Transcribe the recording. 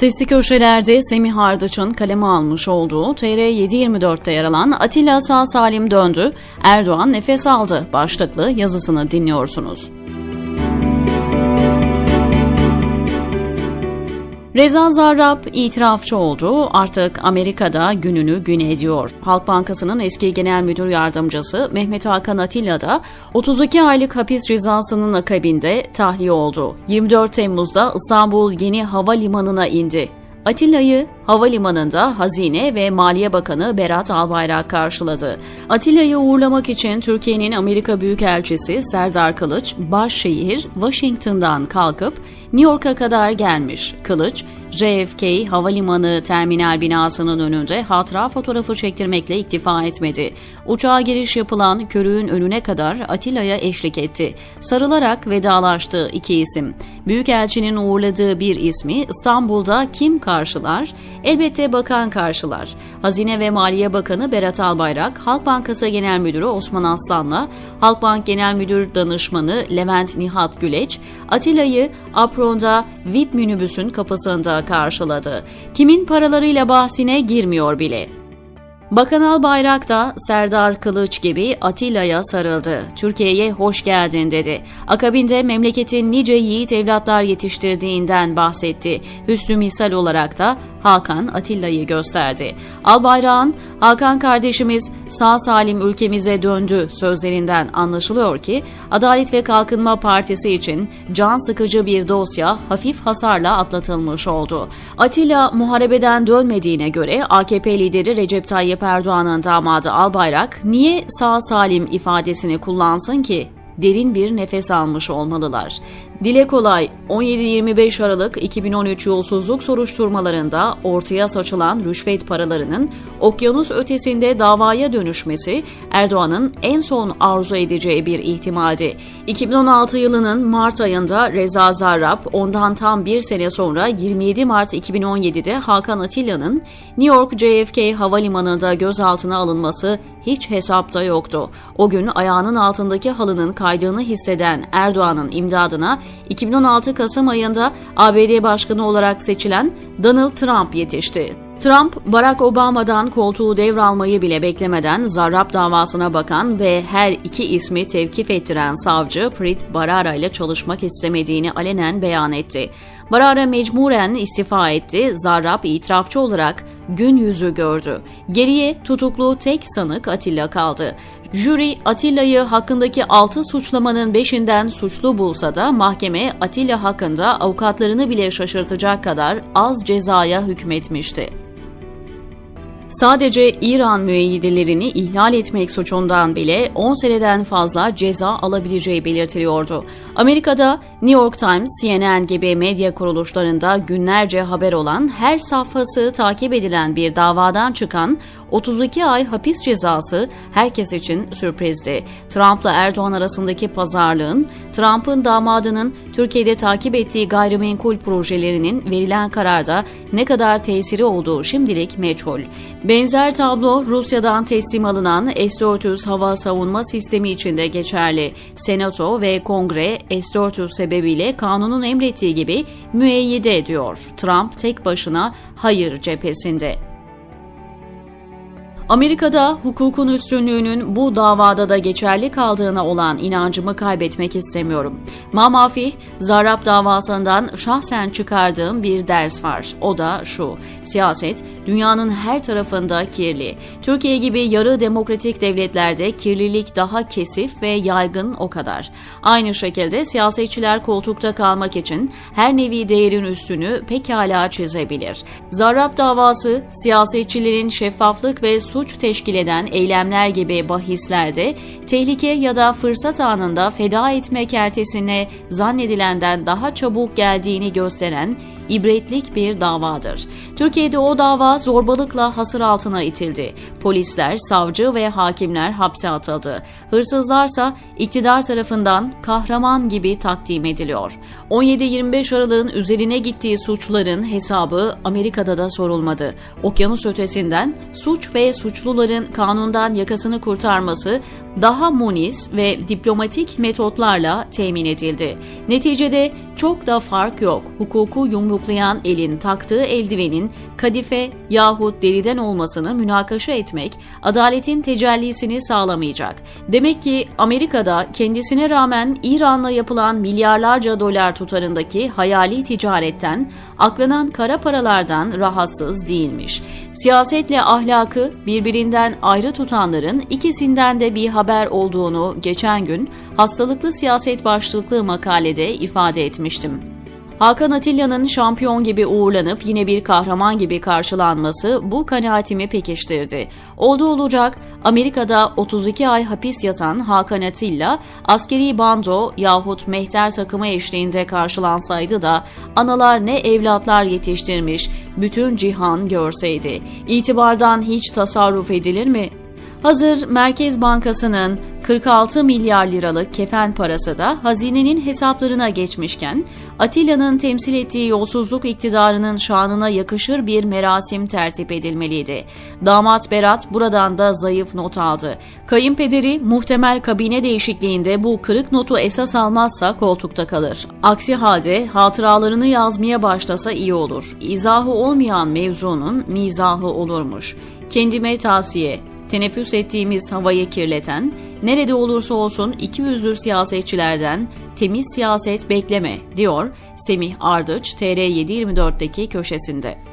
Sesli köşelerde Semih Ardıç'ın kaleme almış olduğu TR 724'te yer alan Atilla sağ salim döndü, Erdoğan nefes aldı başlıklı yazısını dinliyorsunuz. Reza Zarrab itirafçı oldu. Artık Amerika'da gününü gün ediyor. Halk Bankası'nın eski genel müdür yardımcısı Mehmet Hakan Atilla da 32 aylık hapis cezasının akabinde tahliye oldu. 24 Temmuz'da İstanbul Yeni Havalimanı'na indi. Atilla'yı havalimanında Hazine ve Maliye Bakanı Berat Albayrak karşıladı. Atilla'yı uğurlamak için Türkiye'nin Amerika Büyükelçisi Serdar Kılıç, başşehir Washington'dan kalkıp New York'a kadar gelmiş. Kılıç, JFK Havalimanı terminal binasının önünde hatıra fotoğrafı çektirmekle iktifa etmedi. Uçağa giriş yapılan körüğün önüne kadar Atilla'ya eşlik etti. Sarılarak vedalaştı iki isim. Büyükelçinin uğurladığı bir ismi İstanbul'da kim karşılar? Elbette bakan karşılar. Hazine ve Maliye Bakanı Berat Albayrak, Halk Bankası Genel Müdürü Osman Aslan'la Halkbank Genel Müdür Danışmanı Levent Nihat Güleç, Atilla'yı Apron'da VIP minibüsün kapısında karşıladı. Kimin paralarıyla bahsine girmiyor bile. Bakan Albayrak da Serdar Kılıç gibi Atilla'ya sarıldı. Türkiye'ye hoş geldin dedi. Akabinde memleketin nice yiğit evlatlar yetiştirdiğinden bahsetti. Hüsnü misal olarak da Hakan Atilla'yı gösterdi. Albayrak'ın Hakan kardeşimiz sağ salim ülkemize döndü sözlerinden anlaşılıyor ki Adalet ve Kalkınma Partisi için can sıkıcı bir dosya hafif hasarla atlatılmış oldu. Atilla muharebeden dönmediğine göre AKP lideri Recep Tayyip Erdoğan'ın damadı Albayrak niye sağ salim ifadesini kullansın ki? derin bir nefes almış olmalılar. Dile kolay 17-25 Aralık 2013 yolsuzluk soruşturmalarında ortaya saçılan rüşvet paralarının okyanus ötesinde davaya dönüşmesi Erdoğan'ın en son arzu edeceği bir ihtimaldi. 2016 yılının Mart ayında Reza Zarrab ondan tam bir sene sonra 27 Mart 2017'de Hakan Atilla'nın New York JFK havalimanında gözaltına alınması hiç hesapta yoktu. O gün ayağının altındaki halının kaydığını hisseden Erdoğan'ın imdadına 2016 Kasım ayında ABD Başkanı olarak seçilen Donald Trump yetişti. Trump, Barack Obama'dan koltuğu devralmayı bile beklemeden Zarrab davasına bakan ve her iki ismi tevkif ettiren savcı Preet Bharara ile çalışmak istemediğini alenen beyan etti. Bharara mecburen istifa etti, Zarrab itirafçı olarak gün yüzü gördü. Geriye tutuklu tek sanık Atilla kaldı. Jüri Atilla'yı hakkındaki 6 suçlamanın 5'inden suçlu bulsa da mahkeme Atilla hakkında avukatlarını bile şaşırtacak kadar az cezaya hükmetmişti. Sadece İran müeyyidelerini ihlal etmek suçundan bile 10 seneden fazla ceza alabileceği belirtiliyordu. Amerika'da New York Times, CNN gibi medya kuruluşlarında günlerce haber olan her safhası takip edilen bir davadan çıkan 32 ay hapis cezası herkes için sürprizdi. Trump'la Erdoğan arasındaki pazarlığın, Trump'ın damadının Türkiye'de takip ettiği gayrimenkul projelerinin verilen kararda ne kadar tesiri olduğu şimdilik meçhul. Benzer tablo Rusya'dan teslim alınan S-400 hava savunma sistemi için de geçerli. Senato ve Kongre S-400 sebebiyle kanunun emrettiği gibi müeyyide ediyor. Trump tek başına hayır cephesinde. Amerika'da hukukun üstünlüğünün bu davada da geçerli kaldığına olan inancımı kaybetmek istemiyorum. Mamafi, Zarrab davasından şahsen çıkardığım bir ders var. O da şu, siyaset dünyanın her tarafında kirli. Türkiye gibi yarı demokratik devletlerde kirlilik daha kesif ve yaygın o kadar. Aynı şekilde siyasetçiler koltukta kalmak için her nevi değerin üstünü pekala çizebilir. Zarrab davası siyasetçilerin şeffaflık ve suç teşkil eden eylemler gibi bahislerde tehlike ya da fırsat anında feda etmek ertesine zannedilenden daha çabuk geldiğini gösteren ibretlik bir davadır. Türkiye'de o dava zorbalıkla hasır altına itildi. Polisler, savcı ve hakimler hapse atıldı. Hırsızlarsa iktidar tarafından kahraman gibi takdim ediliyor. 17-25 Aralık'ın üzerine gittiği suçların hesabı Amerika'da da sorulmadı. Okyanus ötesinden suç ve suçluların kanundan yakasını kurtarması daha munis ve diplomatik metotlarla temin edildi. Neticede çok da fark yok. Hukuku yumruklayan elin taktığı eldivenin kadife yahut deriden olmasını münakaşa etmek adaletin tecellisini sağlamayacak. Demek ki Amerika'da kendisine rağmen İran'la yapılan milyarlarca dolar tutarındaki hayali ticaretten, aklanan kara paralardan rahatsız değilmiş. Siyasetle ahlakı birbirinden ayrı tutanların ikisinden de bir haber olduğunu geçen gün hastalıklı siyaset başlıklı makalede ifade etmiştim. Hakan Atilla'nın şampiyon gibi uğurlanıp yine bir kahraman gibi karşılanması bu kanaatimi pekiştirdi. Oldu olacak Amerika'da 32 ay hapis yatan Hakan Atilla askeri bando yahut mehter takımı eşliğinde karşılansaydı da analar ne evlatlar yetiştirmiş bütün cihan görseydi. İtibardan hiç tasarruf edilir mi? Hazır Merkez Bankası'nın 46 milyar liralık kefen parası da hazinenin hesaplarına geçmişken Atilla'nın temsil ettiği yolsuzluk iktidarının şanına yakışır bir merasim tertip edilmeliydi. Damat Berat buradan da zayıf not aldı. Kayınpederi muhtemel kabine değişikliğinde bu kırık notu esas almazsa koltukta kalır. Aksi halde hatıralarını yazmaya başlasa iyi olur. İzahı olmayan mevzunun mizahı olurmuş. Kendime tavsiye teneffüs ettiğimiz havayı kirleten, nerede olursa olsun iki yüzlü siyasetçilerden temiz siyaset bekleme, diyor Semih Ardıç TR724'deki köşesinde.